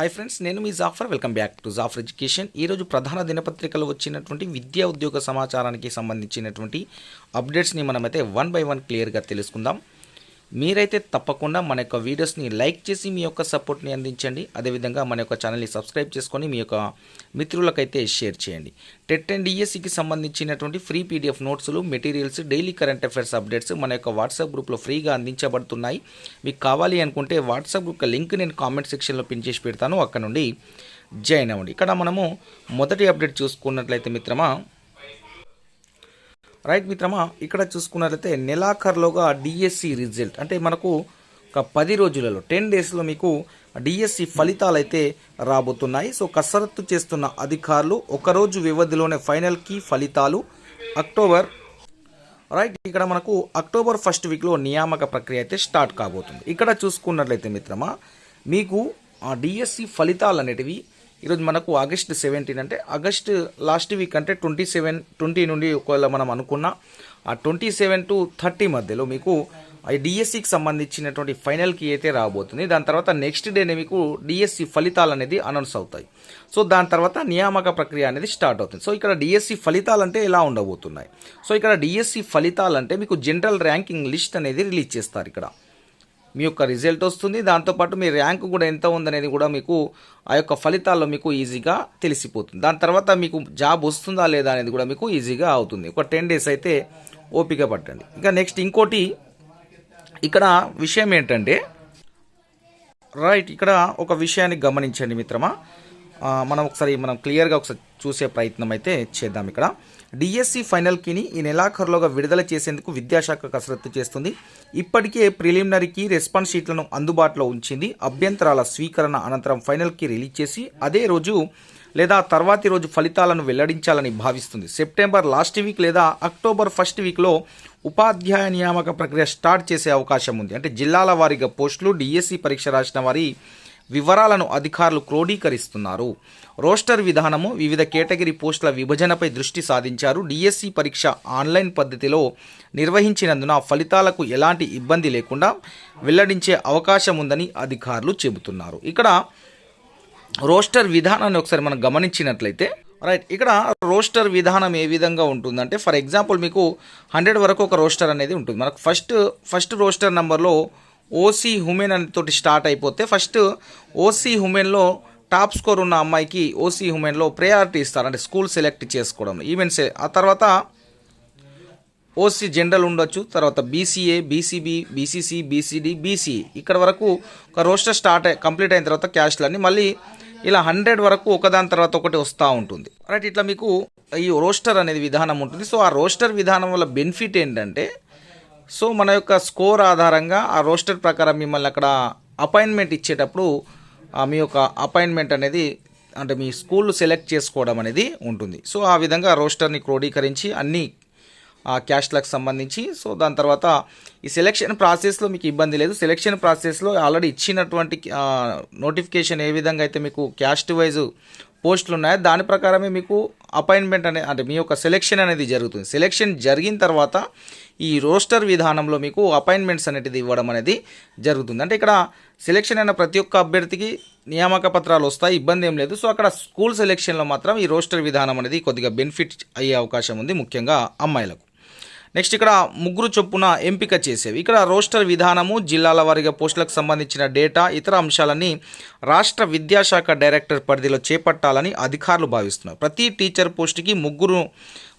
Hi friends నేను మీ Jafar welcome back to Jafar education ఈరోజు ప్రధాన దినపత్రికలో వచ్చినటువంటి విద్యా ఉద్యోగ సమాచారానికి సంబంధించినటువంటి అప్డేట్స్ని మనమైతే వన్ బై వన్ క్లియర్గా తెలుసుకుందాం. మీరైతే తప్పకుండా మన యొక్క వీడియోస్ని లైక్ చేసి మీ యొక్క సపోర్ట్ని అందించండి. అదేవిధంగా మన యొక్క ఛానల్ని సబ్స్క్రైబ్ చేసుకొని మీ యొక్క మిత్రులకైతే షేర్ చేయండి. టెట్ అండ్ డిఎస్సికి సంబంధించినటువంటి ఫ్రీ పీడిఎఫ్ నోట్స్లు materials daily current affairs updates మన యొక్క వాట్సాప్ గ్రూప్లో ఫ్రీగా అందించబడుతున్నాయి. మీకు కావాలి అనుకుంటే వాట్సాప్ గ్రూప్ లింక్ నేను కామెంట్ సెక్షన్లో పిన్ చేసి పెడతాను. అక్కడ నుండి జాయిన్ అవ్వండి. ఇక్కడ మనము మొదటి అప్డేట్ చూసుకున్నట్లయితే మిత్రమా రైట్ మిత్రమా ఇక్కడ చూసుకున్నట్లయితే నెలాఖరులోగా డిఎస్సి రిజల్ట్ అంటే మనకు ఒక పది రోజులలో టెన్ డేస్లో మీకు డిఎస్సి ఫలితాలు అయితే రాబోతున్నాయి. సో కసరత్తు చేస్తున్న అధికారులు ఒకరోజు వ్యవధిలోనే ఫైనల్కి ఫలితాలు అక్టోబర్ రైట్ ఇక్కడ మనకు అక్టోబర్ ఫస్ట్ వీక్లో నియామక ప్రక్రియ అయితే స్టార్ట్ కాబోతుంది. ఇక్కడ చూసుకున్నట్లయితే మిత్రమా మీకు ఆ డిఎస్సి ఫలితాలు అనేటివి ఈరోజు మనకు ఆగస్ట్ సెవెంటీన్ అంటే ఆగస్ట్ లాస్ట్ వీక్ అంటే ట్వంటీ సెవెన్ ట్వంటీ నుండి ఒకవేళ మనం అనుకున్న ఆ ట్వంటీ సెవెన్ టు థర్టీ మధ్యలో మీకు ఈ డిఎస్సికి సంబంధించినటువంటి ఫైనల్కి అయితే రాబోతుంది. దాని తర్వాత నెక్స్ట్ డేనే మీకు డిఎస్సి ఫలితాలు అనేది అనౌన్స్ అవుతాయి. సో దాని తర్వాత నియామక ప్రక్రియ అనేది స్టార్ట్ అవుతుంది. సో ఇక్కడ డిఎస్సి ఫలితాలు అంటే ఎలా ఉండబోతున్నాయి? సో ఇక్కడ డిఎస్సి ఫలితాలు అంటే మీకు జనరల్ ర్యాంకింగ్ లిస్ట్ అనేది రిలీజ్ చేస్తారు ఇక్కడ. మీ యొక్క రిజల్ట్ వస్తుంది. దాంతోపాటు మీ ర్యాంక్ కూడా ఎంత ఉందనేది కూడా మీకు ఆ యొక్క ఫలితాల్లో మీకు ఈజీగా తెలిసిపోతుంది. దాని తర్వాత మీకు జాబ్ వస్తుందా లేదా అనేది కూడా మీకు ఈజీగా అవుతుంది. ఒక టెన్ డేస్ అయితే ఓపిక పట్టండి. ఇంకా నెక్స్ట్ ఇంకోటి ఇక్కడ విషయం ఏంటంటే రైట్ ఇక్కడ ఒక విషయాన్ని గమనించండి మిత్రమా. మనం ఒకసారి మనం క్లియర్గా ఒకసారి చూసే ప్రయత్నం అయితే చేద్దాం ఇక్కడ. డిఎస్సి ఫైనల్ కీని ఈ నెలాఖరులోగా విడుదల చేసేందుకు విద్యాశాఖ కసరత్తు చేస్తుంది. ఇప్పటికే ప్రిలిమినరీకి రెస్పాన్స్ షీట్లను అందుబాటులో ఉంచింది. అభ్యంతరాల స్వీకరణ అనంతరం ఫైనల్ కీ రిలీజ్ చేసి అదే రోజు లేదా తర్వాతి రోజు ఫలితాలను వెల్లడించాలని భావిస్తుంది. సెప్టెంబర్ లాస్ట్ వీక్ లేదా అక్టోబర్ ఫస్ట్ వీక్లో ఉపాధ్యాయ నియామక ప్రక్రియ స్టార్ట్ చేసే అవకాశం ఉంది. అంటే జిల్లాల వారీగా పోస్టులు డిఎస్సి పరీక్ష రాసిన వారి వివరాలను అధికారులు క్రోడీకరిస్తున్నారు. రోస్టర్ విధానము వివిధ కేటగిరీ పోస్టుల విభజనపై దృష్టి సాధించారు. డిఎస్సి పరీక్ష ఆన్లైన్ పద్ధతిలో నిర్వహించినందున ఫలితాలకు ఎలాంటి ఇబ్బంది లేకుండా వెల్లడించే అవకాశం ఉందని అధికారులు చెబుతున్నారు. ఇక్కడ రోస్టర్ విధానాన్ని ఒకసారి మనం గమనించినట్లయితే రైట్ ఇక్కడ రోస్టర్ విధానం ఏ విధంగా ఉంటుందంటే ఫర్ ఎగ్జాంపుల్ మీకు హండ్రెడ్ వరకు ఒక రోస్టర్ అనేది ఉంటుంది. మనకు ఫస్ట్ ఫస్ట్ రోస్టర్ నెంబర్లో ఓసీ హుమెన్ అని తోటి స్టార్ట్ అయిపోతే ఫస్ట్ ఓసీ హుమెన్లో టాప్ స్కోర్ ఉన్న అమ్మాయికి ఓసీ హుమెన్లో ప్రయారిటీ ఇస్తారు. అంటే స్కూల్ సెలెక్ట్ చేసుకోవడం. ఈవెన్ ఆ తర్వాత ఓసీ జనరల్ ఉండొచ్చు. తర్వాత BCA BCB BCC BCD BC ఇక్కడ వరకు ఒక రోస్టర్ స్టార్ట్ కంప్లీట్ అయిన తర్వాత క్యాష్లన్నీ మళ్ళీ ఇలా హండ్రెడ్ వరకు ఒకదాని తర్వాత ఒకటి వస్తూ ఉంటుంది. రైట్ ఇట్లా మీకు ఈ రోస్టర్ అనేది విధానం ఉంటుంది. సో ఆ రోస్టర్ విధానం వల్ల బెనిఫిట్ ఏంటంటే సో మన యొక్క స్కోర్ ఆధారంగా ఆ రోస్టర్ ప్రకారం మిమ్మల్ని అక్కడ అపాయింట్మెంట్ ఇచ్చేటప్పుడు మీ యొక్క అపాయింట్మెంట్ అనేది అంటే మీ స్కూల్ సెలెక్ట్ చేసుకోవడం అనేది ఉంటుంది. సో ఆ విధంగా రోస్టర్ని క్రోడీకరించి అన్ని ఆ క్యాస్ట్లకు సంబంధించి సో దాని తర్వాత ఈ సెలెక్షన్ ప్రాసెస్లో మీకు ఇబ్బంది లేదు. సెలెక్షన్ ప్రాసెస్లో ఆల్రెడీ ఇచ్చినటువంటి నోటిఫికేషన్ ఏ విధంగా అయితే మీకు క్యాస్ట్ వైజ్ పోస్టులు ఉన్నాయో దాని ప్రకారమే మీకు అపాయింట్మెంట్ అనే అంటే మీ యొక్క సెలెక్షన్ అనేది జరుగుతుంది. సెలెక్షన్ జరిగిన తర్వాత ఈ రోస్టర్ విధానంలో మీకు అపాయింట్మెంట్స్ అనేది ఇవ్వడం అనేది జరుగుతుంది. అంటే ఇక్కడ సెలెక్షన్ అయిన ప్రతి ఒక్క అభ్యర్థికి నియామక పత్రాలు వస్తాయి ఇబ్బంది ఏం లేదు. సో అక్కడ స్కూల్ సెలెక్షన్లో మాత్రం ఈ రోస్టర్ విధానం అనేది కొద్దిగా బెనిఫిట్ అయ్యే అవకాశం ఉంది ముఖ్యంగా అమ్మాయిలకు. నెక్స్ట్ ఇక్కడ ముగ్గురు చొప్పున ఎంపిక చేసేవి. ఇక్కడ రోస్టర్ విధానము జిల్లాల వారీగా పోస్టులకు సంబంధించిన డేటా ఇతర అంశాలని రాష్ట్ర విద్యాశాఖ డైరెక్టర్ పరిధిలో చేపట్టాలని అధికారులు భావిస్తున్నారు. ప్రతి టీచర్ పోస్టుకి ముగ్గురు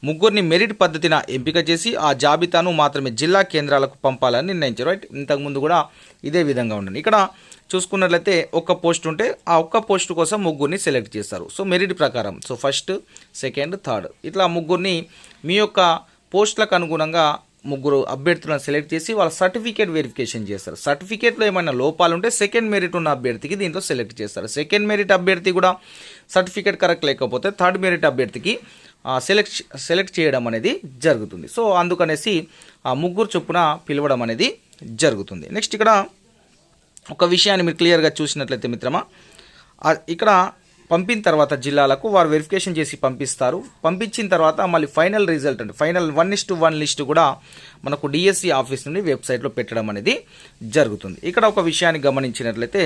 ముగ్గురిని మెరిట్ పద్ధతిన ఎంపిక చేసి ఆ జాబితాను మాత్రమే జిల్లా కేంద్రాలకు పంపాలని నిర్ణయించారు. రైట్ ఇంతకుముందు కూడా ఇదే విధంగా ఉండండి. ఇక్కడ చూసుకున్నట్లయితే ఒక్క పోస్ట్ ఉంటే ఆ ఒక్క పోస్ట్ కోసం ముగ్గురిని సెలెక్ట్ చేస్తారు. సో మెరిట్ ప్రకారం. So first second third. ఇట్లా ముగ్గురిని మీ యొక్క పోస్టులకు అనుగుణంగా ముగ్గురు అభ్యర్థులను సెలెక్ట్ చేసి వాళ్ళ సర్టిఫికేట్ వెరిఫికేషన్ చేస్తారు. సర్టిఫికేట్లో ఏమైనా లోపాలు ఉంటే సెకండ్ మెరిట్ ఉన్న అభ్యర్థికి దీంట్లో సెలెక్ట్ చేస్తారు. సెకండ్ మెరిట్ అభ్యర్థి కూడా సర్టిఫికేట్ కరెక్ట్ లేకపోతే థర్డ్ మెరిట్ అభ్యర్థికి సెలెక్ట్ సెలెక్ట్ చేయడం అనేది జరుగుతుంది. సో అందుకనేసి ఆ ముగ్గురు చొప్పున పిలవడం అనేది జరుగుతుంది. నెక్స్ట్ ఇక్కడ ఒక విషయాన్ని మీరు క్లియర్గా చూసినట్లయితే మిత్రమా ఇక్కడ పంపిన తర్వాత జిల్లాలకు వారు వెరిఫికేషన్ చేసి పంపిస్తారు. పంపించిన తర్వాత మళ్ళీ ఫైనల్ రిజల్ట్ అంటే final one is to one list కూడా మనకు డిఎస్సి ఆఫీస్ నుండి వెబ్సైట్లో పెట్టడం అనేది జరుగుతుంది. ఇక్కడ ఒక విషయాన్ని గమనించినట్లయితే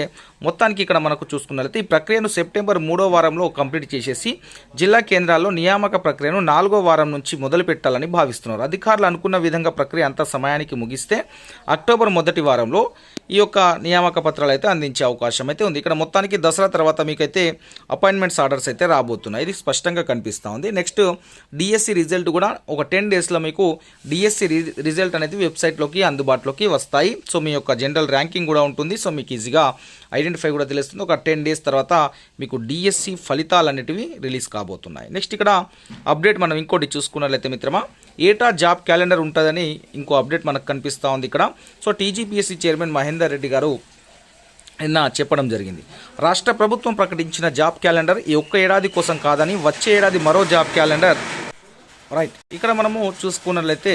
మొత్తానికి ఇక్కడ మనకు చూసుకున్నట్లయితే ఈ ప్రక్రియను సెప్టెంబర్ మూడో వారంలో కంప్లీట్ చేసేసి జిల్లా కేంద్రాల్లో నియామక ప్రక్రియను నాలుగో వారం నుంచి మొదలు పెట్టాలని భావిస్తున్నారు. అధికారులు అనుకున్న విధంగా ప్రక్రియ అంత సమయానికి ముగిస్తే అక్టోబర్ మొదటి వారంలో ఈ యొక్క నియామక పత్రాలు అయితే అందించే అవకాశం అయితే ఉంది. ఇక్కడ మొత్తానికి దసరా తర్వాత మీకైతే అపాయింట్మెంట్స్ ఆర్డర్స్ అయితే రాబోతున్నాయి. ఇది స్పష్టంగా కనిపిస్తూ ఉంది. నెక్స్ట్ డిఎస్సి రిజల్ట్ కూడా ఒక టెన్ డేస్లో మీకు డిఎస్సి రిజల్ట్ అనేది వెబ్సైట్లోకి అందుబాటులోకి వస్తాయి. సో మీ యొక్క జనరల్ ర్యాంకింగ్ కూడా ఉంటుంది. సో మీకు ఈజీగా ఐడెంటిఫై కూడా తెలుస్తుంది. ఒక టెన్ డేస్ తర్వాత మీకు డిఎస్సి ఫలితాలు అనేటివి రిలీజ్ కాబోతున్నాయి. నెక్స్ట్ ఇక్కడ అప్డేట్ మనం ఇంకోటి చూసుకున్నట్లయితే మిత్రమా ఏటా జాబ్ క్యాలెండర్ ఉంటుందని ఇంకో అప్డేట్ మనకు కనిపిస్తూ ఉంది ఇక్కడ. So TGPSC chairman Mahender Reddy గారు నిన్న చెప్పడం జరిగింది. రాష్ట్ర ప్రభుత్వం ప్రకటించిన జాబ్ క్యాలెండర్ ఈ ఒక్క ఏడాది కోసం కాదని వచ్చే ఏడాది మరో జాబ్ క్యాలెండర్. రైట్ ఇక్కడ మనము చూసుకున్నట్లయితే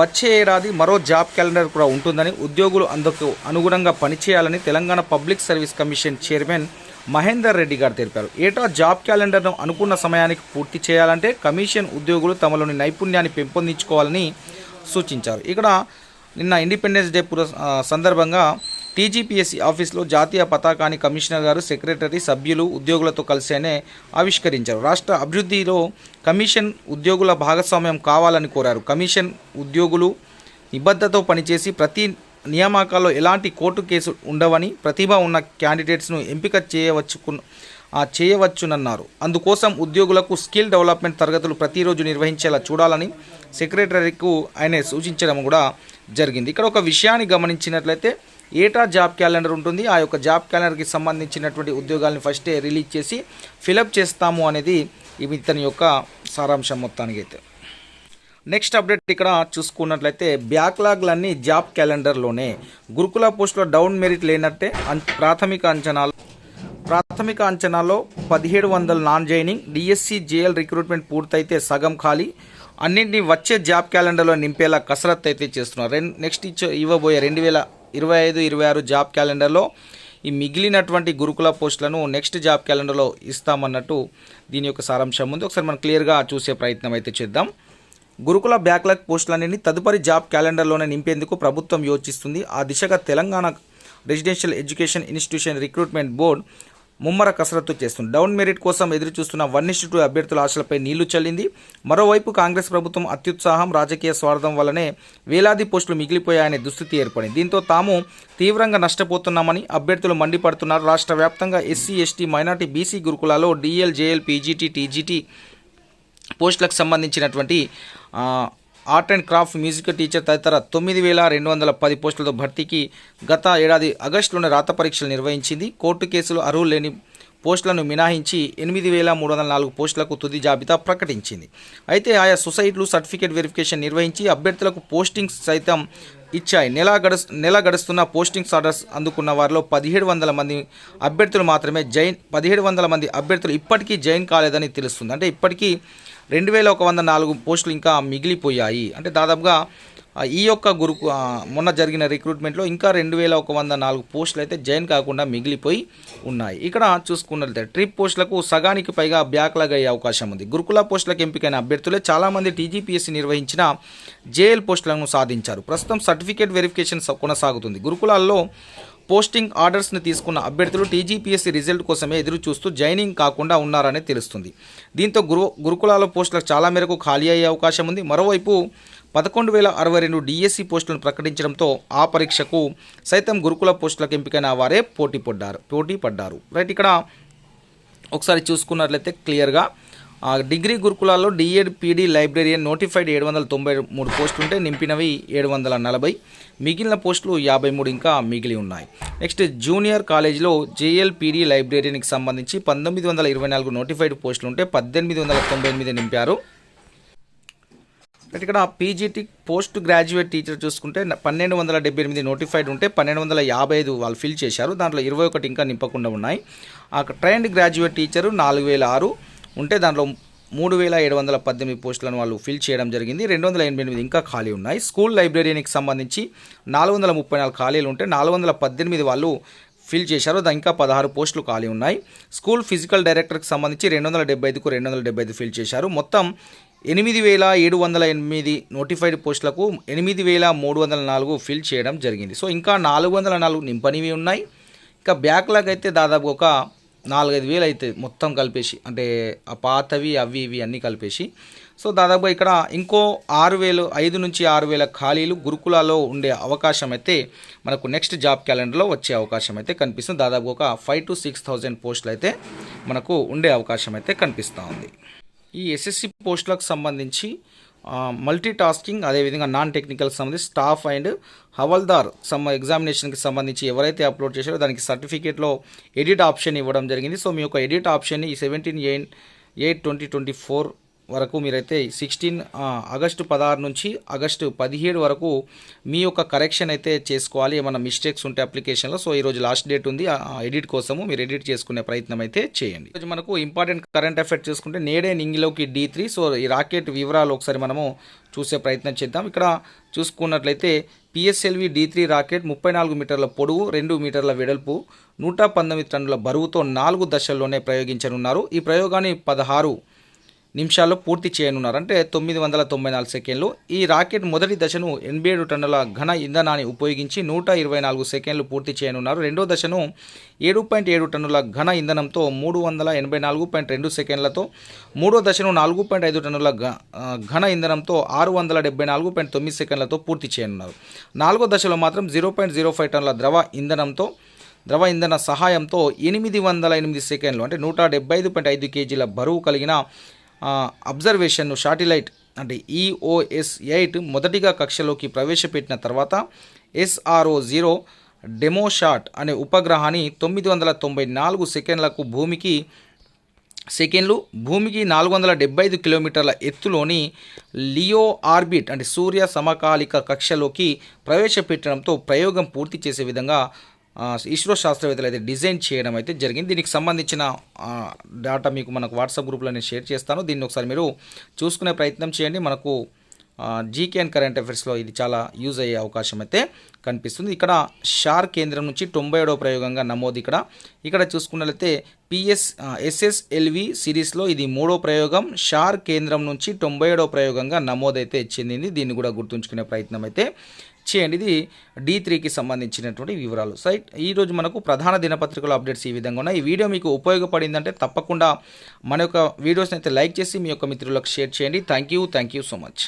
వచ్చే ఏడాది మరో జాబ్ క్యాలెండర్ కూడా ఉంటుందని ఉద్యోగులు అందుకు అనుగుణంగా పనిచేయాలని Telangana public service commission chairman Mahender Reddy గారు తెలిపారు. ఏటా జాబ్ క్యాలెండర్ను అనుకున్న సమయానికి పూర్తి చేయాలంటే కమిషన్ ఉద్యోగులు తమలోని నైపుణ్యాన్ని పెంపొందించుకోవాలని సూచించారు. ఇక్కడ నిన్న ఇండిపెండెన్స్ డే పుర సందర్భంగా టీజీపీఎస్సీ ఆఫీస్లో జాతీయ పతాకాన్ని కమిషనర్ గారు సెక్రటరీ సభ్యులు ఉద్యోగులతో కలిసేనే ఆవిష్కరించారు. రాష్ట్ర అభివృద్ధిలో కమిషన్ ఉద్యోగుల భాగస్వామ్యం కావాలని కోరారు. కమిషన్ ఉద్యోగులు నిబద్ధతో పనిచేసి ప్రతి నియామకాల్లో ఎలాంటి కోర్టు కేసు ఉండవని ప్రతిభ ఉన్న క్యాండిడేట్స్ను ఎంపిక చేయవచ్చు చేయవచ్చునన్నారు. అందుకోసం ఉద్యోగులకు స్కిల్ డెవలప్మెంట్ తరగతులు ప్రతిరోజు నిర్వహించేలా చూడాలని సెక్రటరీకు ఆయన సూచించడం కూడా జరిగింది. ఇక్కడ ఒక విషయాన్ని గమనించినట్లయితే ఏటా జాబ్ క్యాలెండర్ ఉంటుంది. ఆ యొక్క జాబ్ క్యాలెండర్కి సంబంధించినటువంటి ఉద్యోగాలను ఫస్టే రిలీజ్ చేసి ఫిలప్ చేస్తాము అనేది ఇవి ఇతని యొక్క సారాంశం మొత్తానికి అయితే నెక్స్ట్ అప్డేట్ ఇక్కడ చూసుకున్నట్లయితే బ్యాక్లాగ్లన్నీ జాబ్ క్యాలెండర్లోనే. గురుకుల పోస్టులో డౌన్ మెరిట్ లేనట్టే ప్రాథమిక అంచనాలు. ప్రాథమిక అంచనాలో పదిహేడు వందల non joining DSC JL recruitment పూర్తయితే సగం ఖాళీ. అన్నింటినీ వచ్చే జాబ్ క్యాలెండర్లో నింపేలా కసరత్తు అయితే చేస్తున్నారు నెక్స్ట్ ఇచ్చే ఇవ్వబోయే రెండు వేల ఇరవై ఐదు ఇరవై ఆరు జాబ్ క్యాలెండర్లో ఈ మిగిలినటువంటి గురుకుల పోస్టులను నెక్స్ట్ జాబ్ క్యాలెండర్లో ఇస్తామన్నట్టు దీని యొక్క సారాంశం ఉంది. ఒకసారి మనం క్లియర్గా చూసే ప్రయత్నం అయితే చేద్దాం. గురుకుల బ్యాక్లాగ్ పోస్టులన్నింటినీ తదుపరి జాబ్ క్యాలెండర్లోనే నింపేందుకు ప్రభుత్వం యోచిస్తుంది. ఆ దిశగా Telangana residential education institution recruitment board ముమ్మర కసరత్తు చేస్తుంది. డౌన్ మెరిట్ కోసం ఎదురు చూస్తున్న వన్ టూ అభ్యర్థుల ఆశలపై నీళ్ళు చల్లింది. మరోవైపు కాంగ్రెస్ ప్రభుత్వం అత్యుత్సాహం రాజకీయ స్వార్థం వల్లనే వేలాది పోస్టులు మిగిలిపోయాయనే దుస్థితి ఏర్పడింది. దీంతో తాము తీవ్రంగా నష్టపోతున్నామని అభ్యర్థులు మండిపడుతున్నారు. రాష్ట్ర వ్యాప్తంగా ఎస్సీ ఎస్టీ మైనార్టీ బీసీ గురుకులాలో డిఎల్ జేఎల్ పీజీటీ టీజీటీ పోస్టులకు సంబంధించినటువంటి art and craft music teacher తదితర తొమ్మిది వేల రెండు వందల పది పోస్టులతో భర్తీకి గత ఏడాది ఆగస్టులోనే రాత పరీక్షలు నిర్వహించింది. కోర్టు కేసులు అర్హులు లేని పోస్టులను మినహాయించి ఎనిమిది వేల మూడు వందల నాలుగు పోస్టులకు తుది జాబితా ప్రకటించింది. అయితే ఆయా సొసైటీలు సర్టిఫికేట్ వెరిఫికేషన్ నిర్వహించి అభ్యర్థులకు పోస్టింగ్స్ సైతం ఇచ్చాయి. నెల గడుస్ నెల గడుస్తున్న పోస్టింగ్స్ ఆర్డర్స్ అందుకున్న వారిలో పదిహేడు వందల మంది అభ్యర్థులు మాత్రమే జైన్ పదిహేడు వందల మంది అభ్యర్థులు ఇప్పటికీ జైన్ కాలేదని తెలుస్తుంది. అంటే ఇప్పటికీ రెండు వేల ఒక వంద నాలుగు పోస్టులు ఇంకా మిగిలిపోయాయి. అంటే దాదాపుగా ఈ యొక్క గురు మొన్న జరిగిన రిక్రూట్మెంట్లో ఇంకా రెండు వేల ఒక వంద నాలుగు పోస్టులు అయితే జాయిన్ కాకుండా మిగిలిపోయి ఉన్నాయి. ఇక్కడ చూసుకున్నట్లయితే ట్రిప్ పోస్టులకు సగానికి పైగా బ్యాక్లాగ్ అయ్యే అవకాశం ఉంది. గురుకుల పోస్టులకు ఎంపికైన అభ్యర్థులే చాలామంది టీజీపీఎస్సీ నిర్వహించిన జేఎల్ పోస్టులను సాధించారు. ప్రస్తుతం సర్టిఫికేట్ వెరిఫికేషన్ కొనసాగుతుంది. గురుకులాల్లో పోస్టింగ్ ఆర్డర్స్ని తీసుకున్న అభ్యర్థులు టీజీపీఎస్సీ రిజల్ట్ కోసమే ఎదురు చూస్తూ జాయినింగ్ కాకుండా ఉన్నారని తెలుస్తుంది. దీంతో గురు గురుకులాల పోస్టులకు చాలా మేరకు ఖాళీ అయ్యే అవకాశం ఉంది. మరోవైపు పదకొండు వేల అరవై రెండు డిఎస్సి పోస్టులను ప్రకటించడంతో ఆ పరీక్షకు సైతం గురుకుల పోస్టులకు ఎంపికైన వారే పోటీ పడ్డారు పోటీ పడ్డారు. రైట్ ఇక్కడ ఒకసారి చూసుకున్నట్లయితే క్లియర్గా డిగ్రీ గురుకులాల్లో డిఎడ్ పీడీ లైబ్రరీయన్ నోటిఫైడ్ ఏడు వందల తొంభై మూడు పోస్టులు ఉంటే నింపినవి ఏడు వందల నలభై. మిగిలిన పోస్టులు యాభై మూడు ఇంకా మిగిలి ఉన్నాయి. నెక్స్ట్ జూనియర్ కాలేజీలో జేఎల్పీడీ లైబ్రరీకి సంబంధించి పంతొమ్మిది వందల ఇరవై నాలుగు నోటిఫైడ్ పోస్టులు ఉంటే పద్దెనిమిది వందల తొంభై ఎనిమిది నింపారు. ఇక్కడ పీజీటీ పోస్ట్ గ్రాడ్యుయేట్ టీచర్ చూసుకుంటే పన్నెండు వందల డెబ్బై ఎనిమిది నోటిఫైడ్ ఉంటే పన్నెండు వందల యాభై ఐదు వాళ్ళు ఫిల్ చేశారు. దాంట్లో ఇరవై ఒకటి ఇంకా నింపకుండా ఉన్నాయి. ఆ ట్రైన్డ్ గ్రాడ్యుయేట్ టీచరు నాలుగు వేల ఆరు. ఉంటే దాంట్లో మూడు వేల ఏడు వందల పద్దెనిమిది పోస్టులను వాళ్ళు ఫిల్ చేయడం జరిగింది. రెండు వందల ఎనభై ఎనిమిది ఇంకా ఖాళీ ఉన్నాయి. స్కూల్ లైబ్రరీకి సంబంధించి నాలుగు వందల ముప్పై నాలుగు ఖాళీలు ఉంటే నాలుగు వందల పద్దెనిమిది వాళ్ళు ఫిల్ చేశారు. దా ఇంకా పదహారు పోస్టులు ఖాళీ ఉన్నాయి. స్కూల్ ఫిజికల్ డైరెక్టర్కి సంబంధించి రెండు వందల డెబ్బై ఐదుకు రెండు వందల డెబ్బై ఐదు ఫిల్ చేశారు. మొత్తం ఎనిమిది వేల ఏడు వందల ఎనిమిది నోటిఫైడ్ పోస్టులకు ఎనిమిది వేల మూడు వందల నాలుగు ఫిల్ చేయడం జరిగింది. సో ఇంకా నాలుగు వందల నాలుగు నింపనివి ఉన్నాయి. ఇంకా బ్యాక్లాగ్ అయితే దాదాపు ఒక నాలుగైదు వేలు అవుతుంది మొత్తం కలిపేసి అంటే ఆ పాతవి అవి ఇవి అన్నీ కలిపేసి. సో దాదాపు ఇక్కడ ఇంకో ఆరు వేలు ఐదు నుంచి ఆరు వేల ఖాళీలు గురుకులాలో ఉండే అవకాశం అయితే మనకు నెక్స్ట్ జాబ్ క్యాలెండర్లో వచ్చే అవకాశం అయితే కనిపిస్తుంది. దాదాపు ఒక ఫైవ్ టు సిక్స్ థౌజండ్ పోస్టులు అయితే మనకు ఉండే అవకాశం అయితే కనిపిస్తూ ఉంది. ఈ ఎస్ఎస్సి పోస్టులకు సంబంధించి మల్టీ టాస్కింగ్ అదేవిధంగా నాన్ టెక్నికల్ సంబంధించి స్టాఫ్ అండ్ హవల్దార్ సమ్ ఎగ్జామినేషన్కి సంబంధించి ఎవరైతే అప్లోడ్ చేశారో దానికి సర్టిఫికేట్లో ఎడిట్ ఆప్షన్ ఇవ్వడం జరిగింది. సో మీ యొక్క ఎడిట్ ఆప్షన్ని ఈ seventeen eight eight twenty twenty four వరకు మీరైతే సిక్స్టీన్ ఆగస్టు పదహారు నుంచి ఆగస్టు పదిహేడు వరకు మీ యొక్క కరెక్షన్ అయితే చేసుకోవాలి. ఏమైనా మిస్టేక్స్ ఉంటే అప్లికేషన్లో సో ఈరోజు లాస్ట్ డేట్ ఉంది. ఆ ఎడిట్ కోసము మీరు ఎడిట్ చేసుకునే ప్రయత్నం అయితే చేయండి. ఈరోజు మనకు ఇంపార్టెంట్ కరెంట్ అఫైర్ చూసుకుంటే నేడే నింగిలోకి డీ త్రీ సో ఈ రాకెట్ వివరాలు ఒకసారి మనము చూసే ప్రయత్నం చేద్దాం. ఇక్కడ చూసుకున్నట్లయితే పిఎస్ఎల్వి డి త్రీ రాకెట్ ముప్పై నాలుగు మీటర్ల పొడవు రెండు మీటర్ల వెడల్పు నూట పంతొమ్మిది టన్నుల బరువుతో నాలుగు దశల్లోనే ప్రయోగించనున్నారు. ఈ ప్రయోగాన్ని పదహారు నిమిషాల్లో పూర్తి చేయనున్నారు. అంటే తొమ్మిది వందల తొంభై నాలుగు సెకండ్లు. ఈ రాకెట్ మొదటి దశను ఎనభై ఏడు టన్నుల ఘన ఇంధనాన్ని ఉపయోగించి నూట ఇరవై నాలుగు సెకండ్లు పూర్తి చేయనున్నారు. రెండో దశను ఏడు పాయింట్ ఏడు టన్నుల ఘన ఇంధనంతో మూడు వందల ఎనభై నాలుగు పాయింట్ రెండు సెకండ్లతో మూడో దశను నాలుగు పాయింట్ ఐదు టన్నుల ఘ- ఘన ఇంధనంతో ఆరు వందల డెబ్బై నాలుగు పాయింట్ తొమ్మిది సెకండ్లతో పూర్తి చేయనున్నారు. నాలుగో దశలో మాత్రం జీరో పాయింట్ జీరో ఫైవ్ టన్నుల ద్రవ ఇంధనంతో ద్రవ ఇంధన సహాయంతో ఎనిమిది వందల ఎనిమిది సెకండ్లు అంటే నూట డెబ్బై ఐదు పాయింట్ ఐదు కేజీల బరువు కలిగిన అబ్జర్వేషన్ను శాటిలైట్ అంటే ఈఓఎస్ ఎయిట్ మొదటిగా కక్షలోకి ప్రవేశపెట్టిన తర్వాత ఎస్ఆర్ఓ జీరో డెమోషాట్ అనే ఉపగ్రహాన్ని తొమ్మిది వందల తొంభై నాలుగు సెకండ్లకు భూమికి సెకండ్లు భూమికి నాలుగు వందల డెబ్బై ఐదు కిలోమీటర్ల ఎత్తులోని లియో ఆర్బిట్ అంటే సూర్య సమకాలిక కక్షలోకి ప్రవేశపెట్టడంతో ప్రయోగం పూర్తి చేసే విధంగా ఇస్రో శాస్త్రవేత్తలు అయితే డిజైన్ చేయడం అయితే జరిగింది. దీనికి సంబంధించిన డేటా మీకు మనకు వాట్సాప్ గ్రూప్లో నేను షేర్ చేస్తాను. దీన్ని ఒకసారి మీరు చూసుకునే ప్రయత్నం చేయండి. మనకు జీకే అండ్ కరెంట్ అఫైర్స్లో ఇది చాలా యూజ్ అయ్యే అవకాశం అయితే కనిపిస్తుంది. ఇక్కడ షార్ కేంద్రం నుంచి తొంభై ఏడవ ప్రయోగంగా నమోదు ఇక్కడ. ఇక్కడ చూసుకున్నట్లయితే పిఎస్ ఎస్ఎస్ఎల్వి సిరీస్లో ఇది మూడో ప్రయోగం. షార్ కేంద్రం నుంచి తొంభై ఏడవ ప్రయోగంగా నమోదైతే చెందింది. దీన్ని కూడా గుర్తుంచుకునే ప్రయత్నం అయితే చేయండి. ఇది డి త్రీకి సంబంధించినటువంటి వివరాలు. సైట్ ఈరోజు మనకు ప్రధాన దినపత్రికల అప్డేట్స్ ఈ విధంగా ఉన్నాయి. ఈ వీడియో మీకు ఉపయోగపడిందంటే తప్పకుండా మన యొక్క వీడియోస్ని అయితే లైక్ చేసి మీ యొక్క మిత్రులకు షేర్ చేయండి. Thank you thank you so much